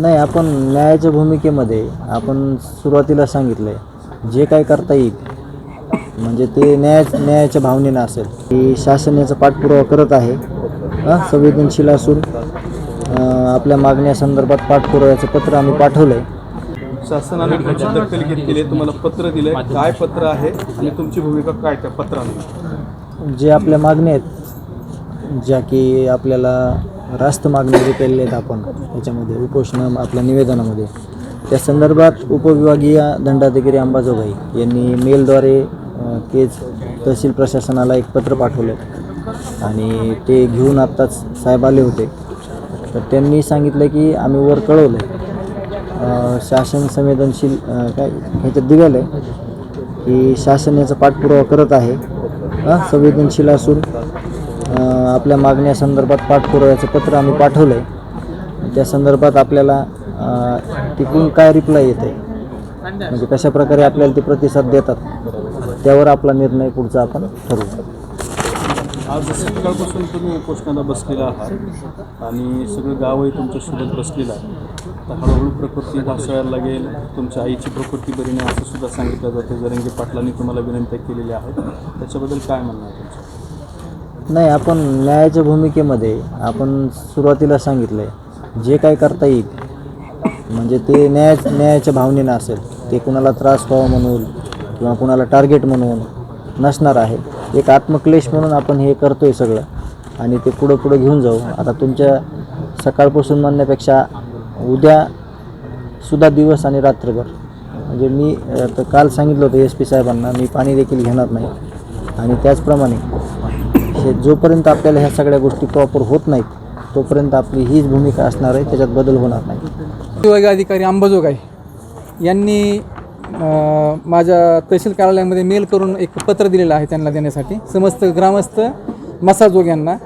नाही आपण न्यायाच्या भूमिकेमध्ये आपण सुरुवातीला सांगितलं आहे जे काय करता येईल म्हणजे ते न्याय न्यायाच्या भावनेनं असेल. की शासन याचा पाठपुरावा करत आहे हां संवेदनशील असून आपल्या मागण्यासंदर्भात पाठपुराव्याचं पत्र आम्ही पाठवलं आहे शासनाने तुमची दखल घेतलेली आहे तुम्हाला पत्र दिलंय. काय पत्र आहे आणि तुमची भूमिका काय त्या पत्रामध्ये? जे आपल्या मागण्या आहेत ज्या की आपल्याला रास्त मागण्या जे केलेल्या आहेत आपण. याच्यामध्ये उपोषण आपल्या निवेदनामध्ये. त्या संदर्भात उपविभागीय दंडाधिकारी अंबाजोगाई यांनी मेलद्वारे अ, केज तहसील प्रशासनाला एक पत्र पाठवलं. आणि ते घेऊन आत्ताच साहेब आले होते. तर त्यांनी सांगितलं की आम्ही वर कळवलं आहे शासन संवेदनशील काय ह्याच्यात दिलेलं आहे की शासन याचा पाठपुरावा करत आहे. हां संवेदनशील असून आपल्या मागण्यासंदर्भात पाठपुराव्याचं पत्र आम्ही पाठवलं आहे त्या संदर्भात आपल्याला तिकडून काय रिप्लाय येत आहे म्हणजे कशा प्रकारे आपल्याला ते प्रतिसाद देतात? त्यावर आपला निर्णय पुढचा आपण ठरवू. आज सकाळपासून तुम्ही उपोषणाला बसलेला आहात आणि सगळं गावही तुमच्यासोबत बसलेलं आहे. तर हळूहळू प्रकृती ढासळायला लागेल. तुमच्या आईची प्रकृती बरी नाही असं सुद्धा सांगितलं जातं. जरंगी पाटलांनी तुम्हाला विनंती केलेली आहे. त्याच्याबद्दल काय म्हणणं आहे नाही आपण न्यायाच्या भूमिकेमध्ये आपण सुरुवातीला सांगितलं आहे जे काय करता येईल म्हणजे ते न्याय न्यायाच्या भावनेनं असेल ते कुणाला त्रास व्हावा म्हणून किंवा कुणाला टार्गेट म्हणून नसणार आहे. एक आत्मक्लेश म्हणून आपण हे करतो आहे सगळं आणि ते पुढं पुढं घेऊन जाऊ. आता तुमच्या सकाळपासून म्हणण्यापेक्षा उद्या सुद्धा दिवस आणि रात्रभर. म्हणजे मी तर काल सांगितलं होतं एस पी साहेबांना मी पाणी देखील घेणार नाही. आणि त्याचप्रमाणे हे जोपर्यंत आपल्याला ह्या सगळ्या गोष्टी प्रॉपर होत नाहीत तोपर्यंत आपली हीच भूमिका असणार आहे त्याच्यात बदल होणार नाही. विभागीय अधिकारी अंबाजोगाई यांनी माझ्या तहसील कार्यालयामध्ये मेल करून एक पत्र दिलेलं आहे त्यांना देण्यासाठी. समस्त ग्रामस्थ मसाजोग यांना.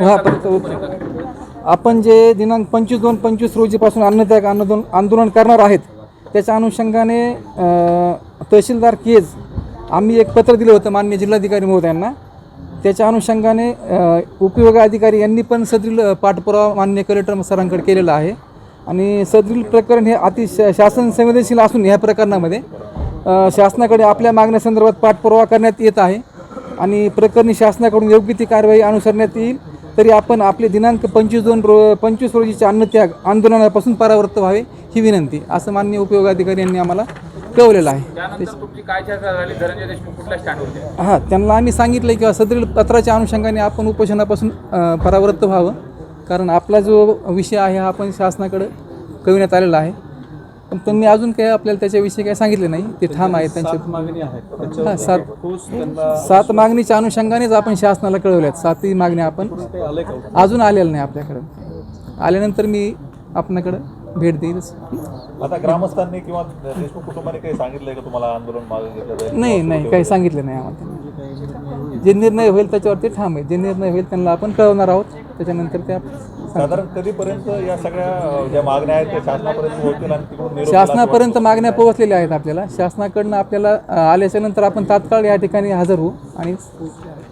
हा आपण जे दिनांक पंचवीस दोन पंचवीस रोजीपासून अन्नत्याग आंदोलन आंदोलन करणार आहेत त्याच्या अनुषंगाने तहसीलदार केज आम्ही एक पत्र दिलं होतं मान्य जिल्हाधिकारी महोदयांना. त्याच्या अनुषंगाने उपयोग अधिकारी यांनी पण सदरील पाठपुरावा मान्य कलेक्टर सरांकडे केलेला आहे. आणि सदरील प्रकरण हे अति शासन संवेदनशील असून ह्या प्रकरणामध्ये शासनाकडे आपल्या मागण्यासंदर्भात पाठपुरावा करण्यात येत आहे. आणि प्रकरणी शासनाकडून योग्य ती कारवाई अनुसरण्यात येईल. तरी आपण आपले दिनांक पंचवीस दोन रो पंचवीस रोजीचे अन्नत्याग आंदोलनापासून परावृत्त व्हावे ही विनंती असं माननीय उपयोग अधिकारी यांनी आम्हाला कळवलेलं आहे. हां त्यांना आम्ही सांगितलं की सदरील पत्राच्या अनुषंगाने आपण उपोषणापासून परावृत्त व्हावं. कारण आपला जो विषय आहे हा आपण शासनाकडे कळविण्यात आलेला आहे. पण त्यांनी अजून काही आपल्याला त्याच्याविषयी काही सांगितले नाही. ते ठाम आहेत त्यांचे. सात मागणी आहेत. हां सात सात मागणीच्या अनुषंगानेच आपण शासनाला कळवल्यात. सातही मागण्या आपण अजून आलेलं नाही आपल्याकडं. आल्यानंतर मी आपल्याकडं भेट देईलच आता ग्रामस्थांनी किंवा देशमुख कुटुंबाने काही सांगितलंय का तुम्हाला आंदोलन मागे घेतलं नाही नाही काही सांगितलं नाही आम्हाला. जे निर्णय होईल त्याच्यावरती ठाम आहे. जे निर्णय होईल त्यांना आपण कळवणार आहोत. त्याच्यानंतर ते आप- साधारण कधीपर्यंत या सगळ्या ज्या मागण्या आहेत त्या शासनापर्यंत पोहोचतील आणि तिकडून शासनापर्यंत मागण्या पोहोचलेल्या आहेत आपल्याला. शासनाकडनं आपल्याला आल्याच्यानंतर आपण तात्काळ या ठिकाणी हजर होऊ आणि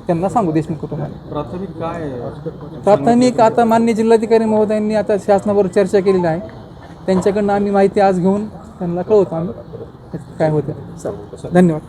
त्यांना सांगू देशमुख कुटुंबाला. प्राथमिक काय? प्राथमिक आता मान्य जिल्हाधिकारी महोदयांनी आता शासनाबरोबर चर्चा केलेली आहे. त्यांच्याकडनं आम्ही माहिती आज घेऊन त्यांना कळवतो आम्ही. काय होतं धन्यवाद.